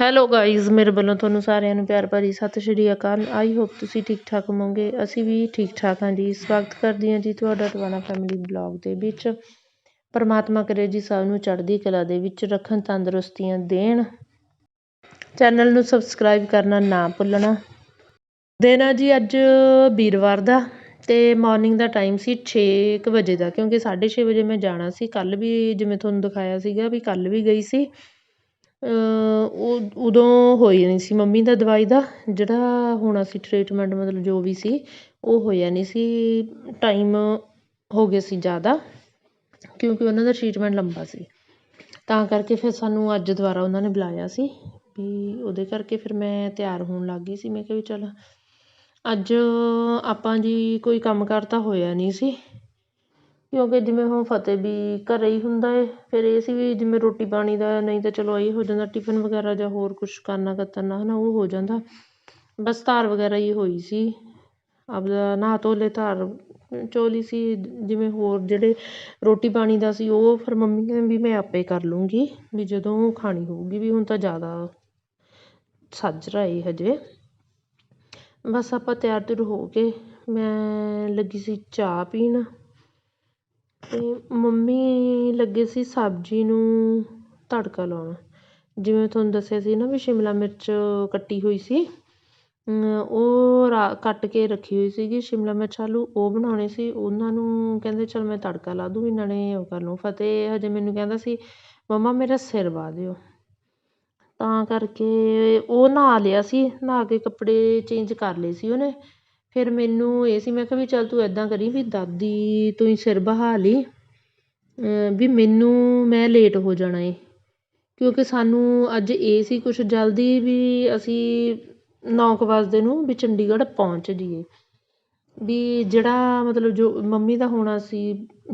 Hello guys ਮੇਰੇ ਵੱਲੋਂ ਤੁਹਾਨੂੰ ਸਾਰਿਆਂ ਨੂੰ ਪਿਆਰ ਭਰੀ ਸਤਿ ਸ਼੍ਰੀ ਅਕਾਲ। ਆਈ ਹੋਪ ਤੁਸੀਂ ਠੀਕ ਠਾਕ ਹੋਵੋਗੇ। ਅਸੀਂ ਵੀ ਠੀਕ ਠਾਕ ਹਾਂ ਜੀ। ਸਵਾਗਤ ਕਰਦੀ ਹਾਂ ਜੀ ਤੁਹਾਡਾ ਟਵਾਣਾ ਫੈਮਿਲੀ ਬਲੌਗ ਦੇ ਵਿੱਚ। ਪਰਮਾਤਮਾ ਕਰੇ ਜੀ ਸਭ ਨੂੰ ਚੜ੍ਹਦੀ ਕਲਾ ਦੇ ਵਿੱਚ ਰੱਖਣ, ਤੰਦਰੁਸਤੀਆਂ ਦੇਣ। ਚੈਨਲ ਨੂੰ ਸਬਸਕ੍ਰਾਈਬ ਕਰਨਾ ਨਾ ਭੁੱਲਣਾ। ਦੇਣਾ ਜੀ ਅੱਜ ਵੀਰਵਾਰ ਦਾ ਤੇ ਮਾਰਨਿੰਗ ਦਾ ਟਾਈਮ ਸੀ 6 ਵਜੇ ਦਾ। ਕਿਉਂਕਿ 6:30 ਵਜੇ ਮੈਂ ਜਾਣਾ ਸੀ। ਕੱਲ ਵੀ ਜਿਵੇਂ ਤੁਹਾਨੂੰ ਦਿਖਾਇਆ ਸੀਗਾ ਵੀ ਕੱਲ ਵੀ ਗਈ ਸੀ। ਉਹ ਉਦੋਂ ਹੋਈ ਨਹੀਂ ਸੀ। ਮੰਮੀ ਦਾ ਦਵਾਈ ਦਾ ਜਿਹੜਾ ਹੋਣਾ ਸੀ ਟ੍ਰੀਟਮੈਂਟ ਮਤਲਬ ਜੋ ਵੀ ਸੀ, ਉਹ ਹੋਇਆ ਨਹੀਂ ਸੀ। ਟਾਈਮ ਹੋ ਗਿਆ ਸੀ ਜ਼ਿਆਦਾ, ਕਿਉਂਕਿ ਉਹਨਾਂ ਦਾ ਟਰੀਟਮੈਂਟ ਲੰਬਾ ਸੀ। ਤਾਂ ਕਰਕੇ ਫਿਰ ਸਾਨੂੰ ਅੱਜ ਦੁਬਾਰਾ ਉਹਨਾਂ ਨੇ ਬੁਲਾਇਆ ਸੀ ਵੀ ਉਹਦੇ ਕਰਕੇ ਫਿਰ ਮੈਂ ਤਿਆਰ ਹੋਣ ਲੱਗ ਗਈ ਸੀ। ਮੈਂ ਕਿਹਾ ਵੀ ਚੱਲ, ਅੱਜ ਆਪਾਂ ਜੀ ਕੋਈ ਕੰਮ ਕਾਰ ਤਾਂ ਹੋਇਆ ਨਹੀਂ ਸੀ। ਕਿਉਂਕਿ ਜਿਵੇਂ ਹੁਣ ਫਤਿਹ ਵੀ ਘਰ ਹੀ ਹੁੰਦਾ ਹੈ ਫਿਰ ਇਹ ਸੀ ਵੀ ਜਿਵੇਂ ਰੋਟੀ ਪਾਣੀ ਦਾ, ਨਹੀਂ ਤਾਂ ਚਲੋ ਇਹ ਹੋ ਜਾਂਦਾ ਟਿਫਨ ਵਗੈਰਾ ਜਾਂ ਹੋਰ ਕੁਛ ਕਰਨਾ ਕਤਰਨਾ ਹੈ ਨਾ ਉਹ ਹੋ ਜਾਂਦਾ। ਬਸ ਧਾਰ ਵਗੈਰਾ ਹੀ ਹੋਈ ਸੀ। ਆਪਦਾ ਨਹਾ ਧੋ ਲਏ ਧਾਰ, ਚੋਲੀ ਸੀ, ਜਿਵੇਂ ਹੋਰ ਜਿਹੜੇ ਰੋਟੀ ਪਾਣੀ ਦਾ ਸੀ, ਉਹ ਫਿਰ ਮੰਮੀ ਕਹਿੰਦੇ ਵੀ ਮੈਂ ਆਪੇ ਕਰ ਲੂੰਗੀ, ਵੀ ਜਦੋਂ ਖਾਣੀ ਹੋਊਗੀ, ਵੀ ਹੁਣ ਤਾਂ ਜ਼ਿਆਦਾ ਸੱਜ ਰਿਹਾ ਰਹੇ ਹਜੇ। ਬਸ ਆਪਾਂ ਤਿਆਰ ਤੁਰ ਹੋ ਕੇ, ਮੈਂ ਲੱਗੀ ਸੀ ਚਾਹ ਪੀਣ। ਤੇ ਮੰਮੀ ਲੱਗੇ ਸੀ ਸਬਜ਼ੀ ਨੂੰ ਤੜਕਾ ਲਾਉਣ। ਜਿਵੇਂ ਤੁਹਾਨੂੰ ਦੱਸਿਆ ਸੀ ਨਾ ਵੀ ਸ਼ਿਮਲਾ ਮਿਰਚ ਕੱਟੀ ਹੋਈ ਸੀ। ਉਹ ਰਾ ਕੱਟ ਕੇ ਰੱਖੀ ਹੋਈ ਸੀਗੀ। ਸ਼ਿਮਲਾ ਮਿਰਚ ਆਲੂ ਉਹ ਬਣਾਉਣੇ ਸੀ। ਉਹਨਾਂ ਨੂੰ ਕਹਿੰਦੇ, ਚੱਲ ਮੈਂ ਤੜਕਾ ਲਾ ਦੂੰ ਇਹਨਾਂ ਨੇ ਉਹ ਕਰ ਲੂੰ ਫਤਿਹ ਹਜੇ ਮੈਨੂੰ ਕਹਿੰਦਾ ਸੀ, ਮੰਮਾ, ਮੇਰਾ ਸਿਰ ਵਾਹ ਦਿਓ। ਤਾਂ ਕਰਕੇ ਉਹ ਨਹਾ ਲਿਆ ਸੀ। ਨਹਾ ਕੇ ਕੱਪੜੇ ਚੇਂਜ ਕਰ ਲਏ ਸੀ ਉਹਨੇ। ਫਿਰ ਮੈਨੂੰ ਇਹ ਸੀ, ਮੈਂ ਕਿਹਾ ਵੀ ਚੱਲ ਤੂੰ ਇੱਦਾਂ ਕਰੀ ਵੀ ਦਾਦੀ ਤੂੰ ਹੀ ਸਿਰ ਬਹਾ ਲਈ। ਵੀ ਮੈਨੂੰ, ਮੈਂ ਲੇਟ ਹੋ ਜਾਣਾ ਏ। ਕਿਉਂਕਿ ਸਾਨੂੰ ਅੱਜ ਇਹ ਸੀ ਕੁਛ ਜਲਦੀ ਵੀ ਅਸੀਂ ਨੌ ਕੁ ਵਜਦੇ ਨੂੰ ਵੀ ਚੰਡੀਗੜ੍ਹ ਪਹੁੰਚ ਜਾਈਏ। ਵੀ ਜਿਹੜਾ ਮਤਲਬ ਜੋ ਮੰਮੀ ਦਾ ਹੋਣਾ ਸੀ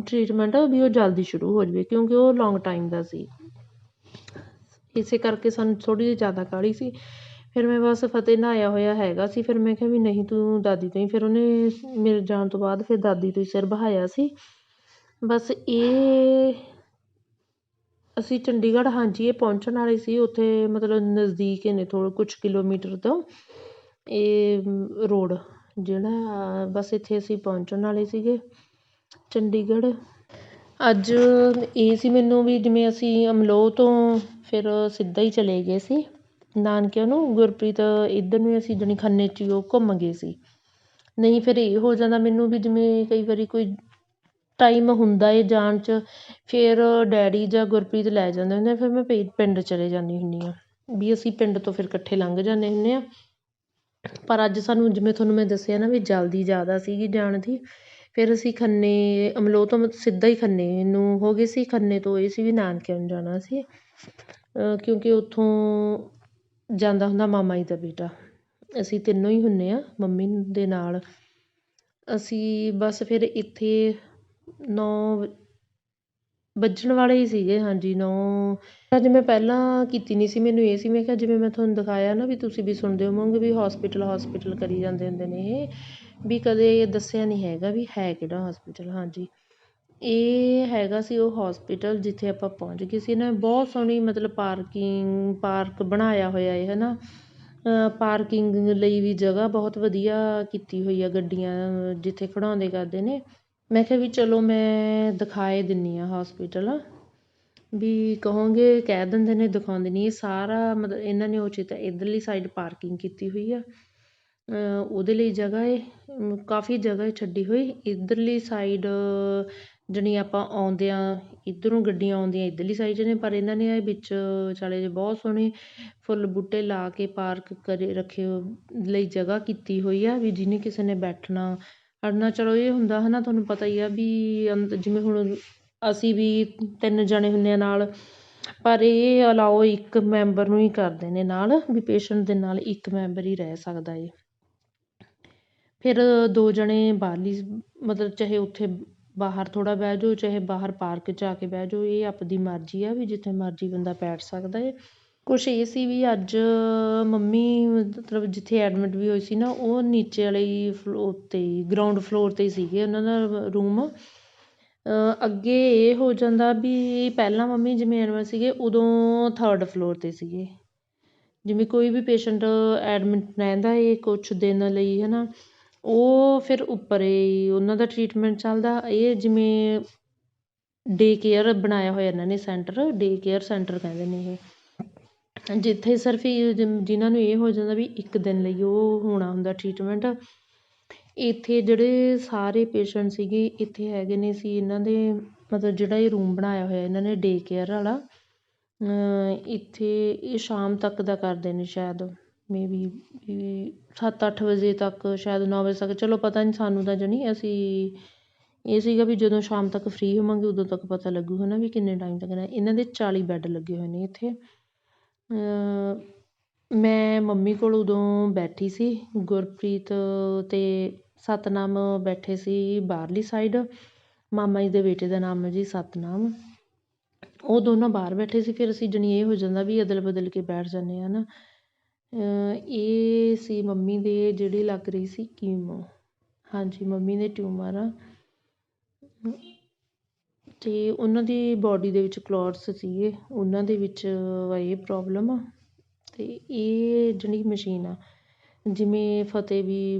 ਟਰੀਟਮੈਂਟ ਵੀ ਉਹ ਜਲਦੀ ਸ਼ੁਰੂ ਹੋ ਜਾਵੇ ਕਿਉਂਕਿ ਉਹ ਲੌਂਗ ਟਾਈਮ ਦਾ ਸੀ। ਇਸੇ ਕਰਕੇ ਸਾਨੂੰ ਥੋੜ੍ਹੀ ਜਿਹੀ ਜ਼ਿਆਦਾ ਕਾਹਲੀ ਸੀ। ਫਿਰ ਮੈਂ ਬਸ ਫਤਿਹ ਨਹਾਇਆ ਹੋਇਆ ਹੈਗਾ ਸੀ, ਫਿਰ ਮੈਂ ਕਿਹਾ ਵੀ ਨਹੀਂ ਤੂੰ ਦਾਦੀ ਤੋਂ ਹੀ, ਫਿਰ ਉਹਨੇ ਮੇਰੇ ਜਾਣ ਤੋਂ ਬਾਅਦ ਫਿਰ ਦਾਦੀ ਤੋਂ ਹੀ ਸਿਰ ਬਹਾਇਆ ਸੀ। ਬਸ ਇਹ ਅਸੀਂ ਚੰਡੀਗੜ੍ਹ ਹਾਂਜੀ, ਇਹ ਪਹੁੰਚਣ ਵਾਲੇ ਸੀ, ਉੱਥੇ ਮਤਲਬ ਨਜ਼ਦੀਕ ਨੇ ਥੋੜ੍ਹਾ ਕੁਛ ਕਿਲੋਮੀਟਰ ਤੋਂ। ਇਹ ਰੋਡ ਜਿਹੜਾ, ਬਸ ਇੱਥੇ ਅਸੀਂ ਪਹੁੰਚਣ ਵਾਲੇ ਸੀਗੇ ਚੰਡੀਗੜ੍ਹ। ਅੱਜ ਇਹ ਸੀ ਮੈਨੂੰ ਵੀ ਜਿਵੇਂ ਅਸੀਂ ਅਮਲੋਹ ਤੋਂ ਫਿਰ ਸਿੱਧਾ ਹੀ ਚਲੇ ਗਏ ਸੀ। ਨਾਨਕਿਆਂ ਨੂੰ ਗੁਰਪ੍ਰੀਤ ਇੱਧਰ ਨੂੰ ਅਸੀਂ ਜਾਣੀ ਖੰਨੇ 'ਚ ਹੀ ਉਹ ਘੁੰਮ ਗਏ ਸੀ। ਨਹੀਂ, ਫਿਰ ਇਹ ਹੋ ਜਾਂਦਾ ਮੈਨੂੰ ਵੀ ਜਿਵੇਂ ਕਈ ਵਾਰੀ ਕੋਈ ਟਾਈਮ ਹੁੰਦਾ ਏ ਜਾਣ 'ਚ, ਫਿਰ ਡੈਡੀ ਜਾਂ ਗੁਰਪ੍ਰੀਤ ਲੈ ਜਾਂਦੇ ਹੁੰਦੇ ਫਿਰ ਮੈਂ ਪੇ ਪਿੰਡ ਚਲੇ ਜਾਂਦੀ ਹੁੰਦੀ ਹਾਂ ਵੀ ਅਸੀਂ ਪਿੰਡ ਤੋਂ ਫਿਰ ਇਕੱਠੇ ਲੰਘ ਜਾਂਦੇ ਹੁੰਦੇ ਹਾਂ ਪਰ ਅੱਜ ਸਾਨੂੰ ਜਿਵੇਂ ਤੁਹਾਨੂੰ ਮੈਂ ਦੱਸਿਆ ਨਾ ਵੀ ਜਲਦੀ ਜ਼ਿਆਦਾ ਸੀਗੀ ਜਾਣ ਦੀ, ਫਿਰ ਅਸੀਂ ਖੰਨੇ, ਅਮਲੋਹ ਤੋਂ ਸਿੱਧਾ ਹੀ ਖੰਨੇ ਨੂੰ ਹੋ ਗਏ ਸੀ, ਖੰਨੇ ਤੋਂ ਇਹ ਸੀ ਵੀ ਨਾਨਕਿਆਂ ਨੂੰ ਜਾਣਾ ਸੀ। ਕਿਉਂਕਿ ਉੱਥੋਂ ਜਾਂਦਾ ਹੁੰਦਾ ਮਾਮਾ ਜੀ ਦਾ ਬੇਟਾ। ਅਸੀਂ ਤਿੰਨੋਂ ਹੀ ਹੁੰਦੇ ਹਾਂ ਮੰਮੀ ਦੇ ਨਾਲ। ਅਸੀਂ ਬਸ ਫਿਰ ਇੱਥੇ ਨੌ ਵੱਜਣ ਵਾਲੇ ਹੀ ਸੀਗੇ, ਹਾਂਜੀ, ਨੌ। ਅੱਜ ਮੈਂ ਪਹਿਲਾਂ ਕੀਤੀ ਨਹੀਂ ਸੀ ਮੈਨੂੰ ਇਹ ਸੀ, ਮੈਂ ਕਿਹਾ ਜਿਵੇਂ ਮੈਂ ਤੁਹਾਨੂੰ ਦਿਖਾਇਆ ਨਾ ਵੀ ਤੁਸੀਂ ਵੀ ਸੁਣਦੇ ਹੋਵੋਗੇ ਵੀ ਹੋਸਪਿਟਲ ਹੋਸਪਿਟਲ ਕਰੀ ਜਾਂਦੇ ਹੁੰਦੇ ਨੇ ਇਹ। ਵੀ ਕਦੇ ਦੱਸਿਆ ਨਹੀਂ ਹੈਗਾ ਵੀ ਹੈ ਕਿਹੜਾ ਹੋਸਪਿਟਲ ਹਾਂਜੀ। ਇਹ ਹੈਗਾ ਸੀ ਉਹ ਹੋਸਪਿਟਲ ਜਿੱਥੇ ਆਪਾਂ ਪਹੁੰਚ ਗਏ ਸੀ ਇਹਨਾਂ ਨੇ, ਬਹੁਤ ਸੋਹਣੀ ਮਤਲਬ ਪਾਰਕਿੰਗ ਪਾਰਕ ਬਣਾਇਆ ਹੋਇਆ ਹੈ ਹੈ ਨਾ ਪਾਰਕਿੰਗ ਲਈ ਵੀ ਜਗ੍ਹਾ ਬਹੁਤ ਵਧੀਆ ਕੀਤੀ ਹੋਈ ਆ ਗੱਡੀਆਂ ਜਿੱਥੇ ਖੜਾਉਂਦੇ ਕਰਦੇ ਨੇ। ਮੈਂ ਕਿਹਾ ਵੀ ਚਲੋ ਮੈਂ ਦਿਖਾਏ ਦਿੰਦੀ ਹਾਂ ਹੋਸਪਿਟਲ ਵੀ ਕਹੋਂਗੇ, ਕਹਿ ਦਿੰਦੇ ਨੇ, ਦਿਖਾਉਂਦੇ ਨਹੀਂ। ਇਹ ਸਾਰਾ ਮਤਲਬ ਇਹਨਾਂ ਨੇ ਉਹ ਚੀਜ਼ ਇੱਧਰਲੀ ਸਾਈਡ ਪਾਰਕਿੰਗ ਕੀਤੀ ਹੋਈ ਆ। ਉਹਦੇ ਲਈ ਜਗ੍ਹਾ ਹੈ ਕਾਫੀ ਜਗ੍ਹਾ ਛੱਡੀ ਹੋਈ। ਇੱਧਰਲੀ ਸਾਈਡ ਜਾਣੀ ਆਪਾਂ ਆਉਂਦਿਆਂ, ਇੱਧਰੋਂ ਗੱਡੀਆਂ ਆਉਂਦੀਆਂ ਇੱਧਰਲੀ ਸਾਈਡ 'ਚ ਨੇ, ਪਰ ਇਹਨਾਂ ਨੇ ਇਹ ਵਿੱਚ ਵਿਚਾਲੇ ਜਿਹੇ ਬਹੁਤ ਸੋਹਣੇ ਫੁੱਲ ਬੂਟੇ ਲਾ ਕੇ ਪਾਰਕ ਕਰੇ, ਰੱਖੇ ਲਈ ਜਗ੍ਹਾ ਕੀਤੀ ਹੋਈ ਆ ਵੀ ਜਿਹਨੇ ਕਿਸੇ ਨੇ ਬੈਠਣਾ ਅੜਨਾ ਚਲੋ ਇਹ ਹੁੰਦਾ ਹੈ ਨਾ ਤੁਹਾਨੂੰ ਪਤਾ ਹੀ ਆ ਵੀ ਜਿਵੇਂ ਹੁਣ ਅਸੀਂ ਵੀ ਤਿੰਨ ਜਣੇ ਹੁੰਦੇ ਹਾਂ ਨਾਲ, ਪਰ ਇਹ ਅਲਾਓ ਇੱਕ ਮੈਂਬਰ ਨੂੰ ਹੀ ਕਰਦੇ ਨੇ ਨਾਲ, ਵੀ ਪੇਸ਼ੈਂਟ ਦੇ ਨਾਲ ਇੱਕ ਮੈਂਬਰ ਹੀ ਰਹਿ ਸਕਦਾ ਏ। ਫਿਰ ਦੋ ਜਣੇ ਬਾਹਰਲੀ, ਮਤਲਬ ਚਾਹੇ ਉੱਥੇ ਬਾਹਰ ਥੋੜ੍ਹਾ ਬਹਿ ਜਾਓ, ਚਾਹੇ ਬਾਹਰ ਪਾਰਕ 'ਚ ਆ ਕੇ ਬਹਿ ਜਾਓ, ਇਹ ਆਪਣੀ ਮਰਜ਼ੀ ਆ ਵੀ ਜਿੱਥੇ ਮਰਜ਼ੀ ਬੰਦਾ ਬੈਠ ਸਕਦਾ ਹੈ ਕੁਛ ਇਹ ਸੀ ਵੀ ਅੱਜ ਮੰਮੀ ਮਤਲਬ ਜਿੱਥੇ ਐਡਮਿਟ ਵੀ ਹੋਈ ਸੀ ਨਾ, ਉਹ ਨੀਚੇ ਵਾਲੇ ਫਲੋ 'ਤੇ ਹੀ ਗਰਾਊਂਡ ਫਲੋਰ 'ਤੇ ਸੀਗੇ ਉਹਨਾਂ ਦਾ ਰੂਮ ਅੱਗੇ ਇਹ ਹੋ ਜਾਂਦਾ ਵੀ ਪਹਿਲਾਂ ਮੰਮੀ ਜਿਵੇਂ ਐਡਮਿਟ ਸੀਗੇ, ਉਦੋਂ ਥਰਡ ਫਲੋਰ 'ਤੇ ਸੀਗੇ। ਜਿਵੇਂ ਕੋਈ ਵੀ ਪੇਸ਼ੈਂਟ ਐਡਮਿਟ ਰਹਿੰਦਾ ਏ ਕੁਛ ਦਿਨ ਲਈ ਹੈ ਨਾ ਉਹ ਫਿਰ ਉੱਪਰ ਏ ਉਹਨਾਂ ਦਾ ਟਰੀਟਮੈਂਟ ਚੱਲਦਾ। ਇਹ ਜਿਵੇਂ ਡੇ ਕੇਅਰ ਬਣਾਇਆ ਹੋਇਆ ਇਹਨਾਂ ਨੇ ਸੈਂਟਰ ਡੇ ਕੇਅਰ ਸੈਂਟਰ ਕਹਿੰਦੇ ਨੇ ਇਹ। ਜਿੱਥੇ ਸਿਰਫ ਜਿਹਨਾਂ ਨੂੰ ਇਹ ਹੋ ਜਾਂਦਾ ਵੀ ਇੱਕ ਦਿਨ ਲਈ ਉਹ ਹੋਣਾ ਹੁੰਦਾ ਟਰੀਟਮੈਂਟ ਇੱਥੇ ਜਿਹੜੇ ਸਾਰੇ ਪੇਸ਼ੈਂਟ ਸੀਗੇ, ਇੱਥੇ ਹੈਗੇ ਨੇ ਸੀ ਇਹਨਾਂ ਦੇ, ਮਤਲਬ ਜਿਹੜਾ ਇਹ ਰੂਮ ਬਣਾਇਆ ਹੋਇਆ ਇਹਨਾਂ ਨੇ ਡੇ ਕੇਅਰ ਵਾਲਾ ਇੱਥੇ ਇਹ ਸ਼ਾਮ ਤੱਕ ਦਾ ਕਰਦੇ ਨੇ ਸ਼ਾਇਦ ਮੇ ਬੀ ਸੱਤ ਅੱਠ ਵਜੇ ਤੱਕ, ਸ਼ਾਇਦ ਨੌ ਵਜੇ ਤੱਕ। ਚਲੋ ਪਤਾ ਨਹੀਂ ਸਾਨੂੰ ਤਾਂ ਜਾਣੀ ਅਸੀਂ, ਇਹ ਸੀਗਾ ਵੀ ਜਦੋਂ ਸ਼ਾਮ ਤੱਕ ਫ੍ਰੀ ਹੋਵਾਂਗੇ, ਉਦੋਂ ਤੱਕ ਪਤਾ ਲੱਗੂ ਹੈ ਨਾ ਵੀ ਕਿੰਨੇ ਟਾਈਮ ਤੱਕ ਇਹਨਾਂ ਦੇ 40 ਬੈੱਡ ਲੱਗੇ ਹੋਏ ਨੇ ਇੱਥੇ। ਮੈਂ ਮੰਮੀ ਕੋਲ ਉਦੋਂ ਬੈਠੀ ਸੀ, ਗੁਰਪ੍ਰੀਤ ਅਤੇ ਸਤਨਾਮ ਬੈਠੇ ਸੀ ਬਾਹਰਲੀ ਸਾਈਡ ਮਾਮਾ ਜੀ ਦੇ ਬੇਟੇ ਦਾ ਨਾਮ ਹੈ ਜੀ ਸਤਨਾਮ। ਉਹ ਦੋਨੋਂ ਬਾਹਰ ਬੈਠੇ ਸੀ, ਫਿਰ ਅਸੀਂ ਜਾਣੀ ਇਹ ਹੋ ਜਾਂਦਾ ਵੀ ਅਦਲ ਬਦਲ ਕੇ ਬੈਠ ਜਾਂਦੇ ਆ ਨਾ ਇਹ ਸੀ ਮੰਮੀ ਦੇ ਜਿਹੜੀ ਲੱਗ ਰਹੀ ਸੀ ਕੀਮੋ ਹਾਂਜੀ, ਮੰਮੀ ਦੇ ਟਿਊਮਰ ਆ। ਤੇ ਉਹਨਾਂ ਦੀ ਬਾਡੀ ਦੇ ਵਿੱਚ ਕਲੋਟਸ ਸੀਗੇ। ਉਹਨਾਂ ਦੇ ਵਿੱਚ ਇਹ ਪ੍ਰੋਬਲਮ ਆ। ਅਤੇ ਇਹ ਜਿਹੜੀ ਮਸ਼ੀਨ ਆ, ਜਿਵੇਂ ਫਤਿਹ ਵੀ,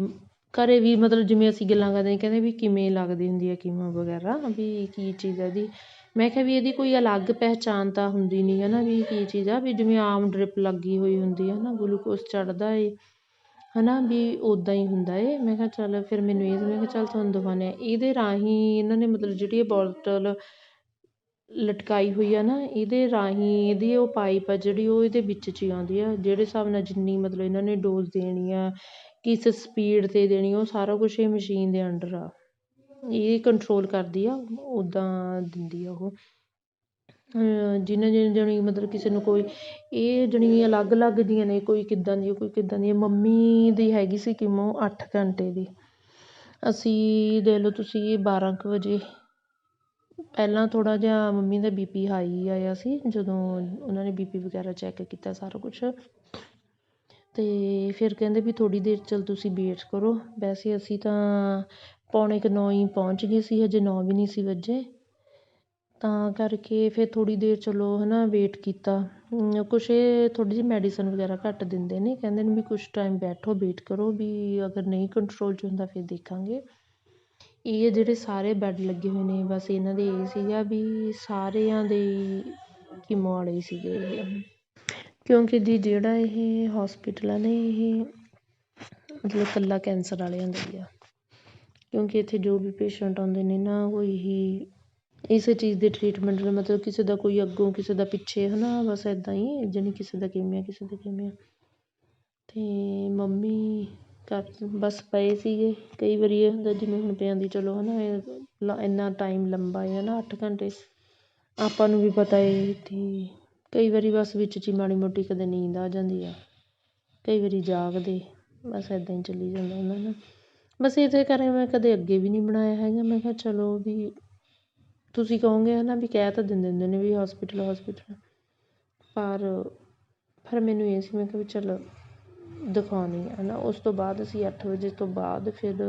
ਘਰ ਵੀ ਮਤਲਬ ਜਿਵੇਂ ਅਸੀਂ ਗੱਲਾਂ ਕਰਦੇ ਕਹਿੰਦੇ ਵੀ ਕਿਵੇਂ ਲੱਗਦੀ ਹੁੰਦੀ ਆ ਕੀਮੋ ਵਗੈਰਾ, ਵੀ ਕੀ ਚੀਜ਼ ਆ ਇਹਦੀ। ਮੈਂ ਕਿਹਾ ਵੀ ਇਹਦੀ ਕੋਈ ਅਲੱਗ ਪਹਿਚਾਣ ਤਾਂ ਹੁੰਦੀ ਨਹੀਂ ਹੈ ਨਾ ਵੀ ਕੀ ਚੀਜ਼ ਆ, ਵੀ ਜਿਵੇਂ ਆਮ ਡ੍ਰਿਪ ਲੱਗੀ ਹੋਈ ਹੁੰਦੀ ਹੈ ਨਾ ਗਲੂਕੋਸ ਚੜ੍ਹਦਾ ਏ ਹੈ ਨਾ ਵੀ ਉੱਦਾਂ ਹੀ ਹੁੰਦਾ ਏ। ਮੈਂ ਕਿਹਾ ਚੱਲ ਫਿਰ ਮੈਨੂੰ ਇਹ, ਮੈਂ ਕਿਹਾ ਚੱਲ ਤੁਹਾਨੂੰ ਦਿਖਾਉਂਦੇ ਹਾਂ। ਇਹਦੇ ਰਾਹੀਂ ਇਹਨਾਂ ਨੇ ਮਤਲਬ ਜਿਹੜੀ ਇਹ ਬੋਟਲ ਲਟਕਾਈ ਹੋਈ ਆ ਨਾ, ਇਹਦੇ ਰਾਹੀਂ ਇਹਦੀ ਉਹ ਪਾਈਪ ਆ ਜਿਹੜੀ ਉਹ ਇਹਦੇ ਵਿੱਚ 'ਚ ਹੀ ਆਉਂਦੀ ਆ, ਜਿਹੜੇ ਹਿਸਾਬ ਨਾਲ ਜਿੰਨੀ ਮਤਲਬ ਇਹਨਾਂ ਨੇ ਡੋਜ਼ ਦੇਣੀ ਆ, ਕਿਸ ਸਪੀਡ 'ਤੇ ਦੇਣੀ ਉਹ ਸਾਰਾ ਕੁਛ ਇਹ ਮਸ਼ੀਨ ਦੇ ਅੰਡਰ ਆ। ਇਹ ਕੰਟਰੋਲ ਕਰਦੀ ਆ ਉੱਦਾਂ ਦਿੰਦੀ ਆ ਉਹ। ਜਿਹਨਾਂ ਜਿਹਨਾਂ ਜਾਣੀ ਮਤਲਬ ਕਿਸੇ ਨੂੰ ਕੋਈ, ਇਹ ਜਾਣੀ ਅਲੱਗ ਅਲੱਗ ਦੀਆਂ ਨੇ, ਕੋਈ ਕਿੱਦਾਂ ਦੀ ਕੋਈ ਕਿੱਦਾਂ ਦੀ ਮੰਮੀ ਦੀ ਹੈਗੀ ਸੀ ਕਿਮੋ ਅੱਠ ਘੰਟੇ ਦੀ। ਅਸੀਂ ਦੇਖ ਲਓ ਤੁਸੀਂ ਬਾਰਾਂ ਕੁ ਵਜੇ, ਪਹਿਲਾਂ ਥੋੜ੍ਹਾ ਜਿਹਾ ਮੰਮੀ ਦਾ ਬੀ ਪੀ ਹਾਈ ਆਇਆ ਸੀ, ਜਦੋਂ ਉਹਨਾਂ ਨੇ ਬੀ ਪੀ ਵਗੈਰਾ ਚੈੱਕ ਕੀਤਾ ਸਾਰਾ ਕੁਛ। ਅਤੇ ਫਿਰ ਕਹਿੰਦੇ ਵੀ ਥੋੜ੍ਹੀ ਦੇਰ ਚੱਲ ਤੁਸੀਂ ਵੇਟ ਕਰੋ। ਵੈਸੇ ਅਸੀਂ ਤਾਂ ਪੌਣੇ ਕੁ ਨੌ ਹੀ ਪਹੁੰਚ ਗਏ ਸੀ, ਹਜੇ ਨੌ ਵੀ ਨਹੀਂ ਸੀ ਵੱਜੇ। ਤਾਂ ਕਰਕੇ ਫਿਰ ਥੋੜ੍ਹੀ ਦੇਰ ਚਲੋ ਹੈ ਨਾ ਵੇਟ ਕੀਤਾ ਕੁਛ ਇਹ ਥੋੜ੍ਹੀ ਜਿਹੀ ਮੈਡੀਸਨ ਵਗੈਰਾ ਘੱਟ ਦਿੰਦੇ ਨੇ, ਕਹਿੰਦੇ ਨੇ ਵੀ ਕੁਛ ਟਾਈਮ ਬੈਠੋ ਵੇਟ ਕਰੋ ਵੀ ਅਗਰ ਨਹੀਂ ਕੰਟਰੋਲ 'ਚ ਹੁੰਦਾ ਫਿਰ ਦੇਖਾਂਗੇ। ਇਹ ਜਿਹੜੇ ਸਾਰੇ ਬੈੱਡ ਲੱਗੇ ਹੋਏ ਨੇ, ਬਸ ਇਹਨਾਂ ਦੇ ਇਹ ਸੀਗਾ ਵੀ ਸਾਰਿਆਂ ਦੇ ਕੀਮੋ ਵਾਲੇ ਹੀ ਸੀਗੇ ਇਹ। ਕਿਉਂਕਿ ਜੀ ਜਿਹੜਾ ਇਹ ਹੋਸਪਿਟਲ ਆ ਨਾ, ਇਹ ਮਤਲਬ ਇਕੱਲਾ ਕੈਂਸਰ ਵਾਲਿਆਂ ਦਾ ਹੀ ਆ। ਕਿਉਂਕਿ ਇੱਥੇ ਜੋ ਵੀ ਪੇਸ਼ੈਂਟ ਆਉਂਦੇ ਨੇ ਨਾ ਕੋਈ ਹੀ ਇਸੇ ਚੀਜ਼ ਦੇ ਟਰੀਟਮੈਂਟ ਲਈ ਮਤਲਬ ਕਿਸੇ ਦਾ ਕੋਈ ਅੱਗੋਂ ਕਿਸੇ ਦਾ ਪਿੱਛੇ ਹੈ ਨਾ ਬਸ ਇੱਦਾਂ ਹੀ, ਜਾਣੀ ਕਿਸੇ ਦਾ ਕਿਵੇਂ ਆ ਕਿਸੇ ਦਾ ਕਿਵੇਂ ਆ ਅਤੇ ਮੰਮੀ ਕਰ ਬਸ ਪਏ ਸੀਗੇ, ਕਈ ਵਾਰੀ ਇਹ ਹੁੰਦਾ ਜਿਵੇਂ ਹੁਣ ਪਿਆਂ ਦੀ, ਚਲੋ ਹੈ ਨਾ ਇਹ ਇੰਨਾ ਟਾਈਮ ਲੰਬਾ ਹੈ ਨਾ, ਅੱਠ ਘੰਟੇ। ਆਪਾਂ ਨੂੰ ਵੀ ਪਤਾ ਹੈ ਕਿ ਕਈ ਵਾਰੀ ਬਸ ਵਿੱਚ 'ਚ ਹੀ ਮਾੜੀ ਮੋਟੀ ਕਦੇ ਨੀਂਦ ਆ ਜਾਂਦੀ ਆ। ਕਈ ਵਾਰੀ ਜਾਗਦੇ, ਬਸ ਇੱਦਾਂ ਹੀ ਚੱਲੀ ਜਾਂਦਾ ਉਹਨਾਂ ਨਾਲ ਬਸ ਇਹਦੇ ਕਰਕੇ ਮੈਂ ਕਦੇ ਅੱਗੇ ਵੀ ਨਹੀਂ ਬਣਾਇਆ ਹੈਗਾ। ਮੈਂ ਕਿਹਾ ਚਲੋ ਵੀ ਤੁਸੀਂ ਕਹੋਗੇ ਹੈ ਨਾ ਵੀ ਕਹਿ ਤਾਂ ਦਿੰਦੇ ਹੁੰਦੇ ਨੇ ਵੀ ਹੋਸਪਿਟਲ ਹੋਸਪਿਟਲ ਪਰ ਫਿਰ ਮੈਨੂੰ ਇਹ ਸੀ, ਮੈਂ ਕਿਹਾ ਵੀ ਚਲ ਦਿਖਾਉਂਦੀ ਹੈ ਨਾ ਉਸ ਤੋਂ ਬਾਅਦ ਅਸੀਂ ਅੱਠ ਵਜੇ ਤੋਂ ਬਾਅਦ ਫਿਰ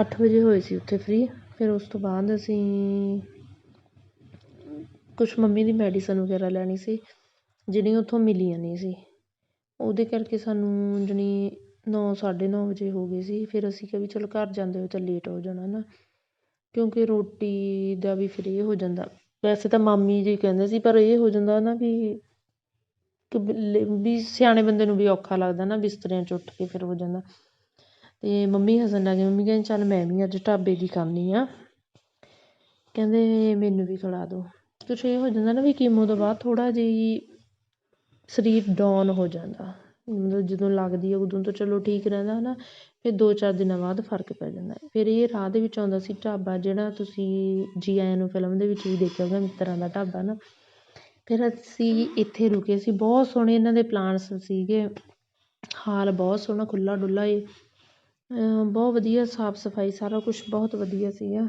ਅੱਠ ਵਜੇ ਹੋਏ ਸੀ ਉੱਥੇ ਫ੍ਰੀ ਫਿਰ ਉਸ ਤੋਂ ਬਾਅਦ ਅਸੀਂ ਕੁਛ ਮੰਮੀ ਦੀ ਮੈਡੀਸਨ ਵਗੈਰਾ ਲੈਣੀ ਸੀ, ਜਿਹੜੀਆਂ ਉੱਥੋਂ ਮਿਲੀਆਂ ਨਹੀਂ ਸੀ। ਉਹਦੇ ਕਰਕੇ ਸਾਨੂੰ ਜਾਣੀ ਨੌ, ਸਾਢੇ ਨੌ ਵਜੇ ਹੋ ਗਏ ਸੀ। ਫਿਰ ਅਸੀਂ ਕਿਹਾ ਵੀ ਚਲੋ ਘਰ ਜਾਂਦੇ ਹੋਏ ਤਾਂ ਲੇਟ ਹੋ ਜਾਣਾ ਨਾ। ਕਿਉਂਕਿ ਰੋਟੀ ਦਾ ਵੀ ਫਿਰ ਇਹ ਹੋ ਜਾਂਦਾ। ਵੈਸੇ ਤਾਂ ਮਾਮੀ ਜੀ ਕਹਿੰਦੇ ਸੀ, ਪਰ ਇਹ ਹੋ ਜਾਂਦਾ ਨਾ ਵੀ ਕਿ ਵੀ ਸਿਆਣੇ ਬੰਦੇ ਨੂੰ ਵੀ ਔਖਾ ਲੱਗਦਾ ਨਾ, ਬਿਸਤਰਿਆਂ 'ਚ ਉੱਠ ਕੇ ਫਿਰ ਹੋ ਜਾਂਦਾ। ਅਤੇ ਮੰਮੀ ਹੱਸਣ ਲੱਗ ਗਏ। ਮੰਮੀ ਕਹਿੰਦੇ, ਚੱਲ ਮੈਂ ਵੀ ਅੱਜ ਢਾਬੇ ਦੀ ਖਾਂਦੀ ਹਾਂ ਕਹਿੰਦੇ, ਮੈਨੂੰ ਵੀ ਖਿਲਾ ਦਿਓ ਕੁਛ ਇਹ ਹੋ ਜਾਂਦਾ ਨਾ ਵੀ ਕੀਮੋ ਤੋਂ ਬਾਅਦ ਥੋੜ੍ਹਾ ਜਿਹਾ ਸਰੀਰ ਡਾਊਨ ਹੋ ਜਾਂਦਾ। ਮਤਲਬ ਜਦੋਂ ਲੱਗਦੀ ਹੈ ਉਦੋਂ ਤਾਂ ਚਲੋ ਠੀਕ ਰਹਿੰਦਾ ਹੈ ਨਾ ਫਿਰ ਦੋ ਚਾਰ ਦਿਨਾਂ ਬਾਅਦ ਫ਼ਰਕ ਪੈ ਜਾਂਦਾ। ਫਿਰ ਇਹ ਰਾਹ ਦੇ ਵਿੱਚ ਆਉਂਦਾ ਸੀ ਢਾਬਾ, ਜਿਹੜਾ ਤੁਸੀਂ ਜੀ ਆਇਆਂ ਨੂੰ ਫਿਲਮ ਦੇ ਵਿੱਚ ਵੀ ਦੇਖਿਆ ਹੋਊਗਾ ਮਿੱਤਰਾਂ ਦਾ ਢਾਬਾ ਨਾ। ਫਿਰ ਅਸੀਂ ਇੱਥੇ ਰੁਕੇ ਸੀ, ਬਹੁਤ ਸੋਹਣੇ ਇਹਨਾਂ ਦੇ ਪਲਾਂਟਸ ਸੀਗੇ। ਹਾਲ ਬਹੁਤ ਸੋਹਣਾ, ਖੁੱਲ੍ਹਾ ਡੁੱਲਾ ਏ। ਬਹੁਤ ਵਧੀਆ, ਸਾਫ਼ ਸਫ਼ਾਈ ਸਾਰਾ ਕੁਛ ਬਹੁਤ ਵਧੀਆ ਸੀਗਾ।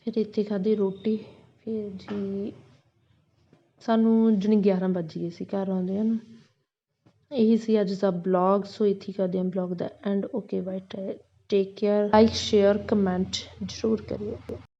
ਫਿਰ ਇੱਥੇ ਖਾਧੀ ਰੋਟੀ, ਫਿਰ ਜੀ, ਸਾਨੂੰ ਜਾਣੀ ਗਿਆਰਾਂ ਵੱਜ ਗਏ ਸੀ ਘਰ ਆਉਂਦਿਆਂ ਨੂੰ। ਇਹੀ ਸੀ ਅੱਜ ਦਾ ਬਲੌਗ ਸੋ ਇੱਥੇ ਕਰਦੇ ਹਾਂ blog the and okay bye take care like share comment ਜ਼ਰੂਰ ਕਰਿਓ।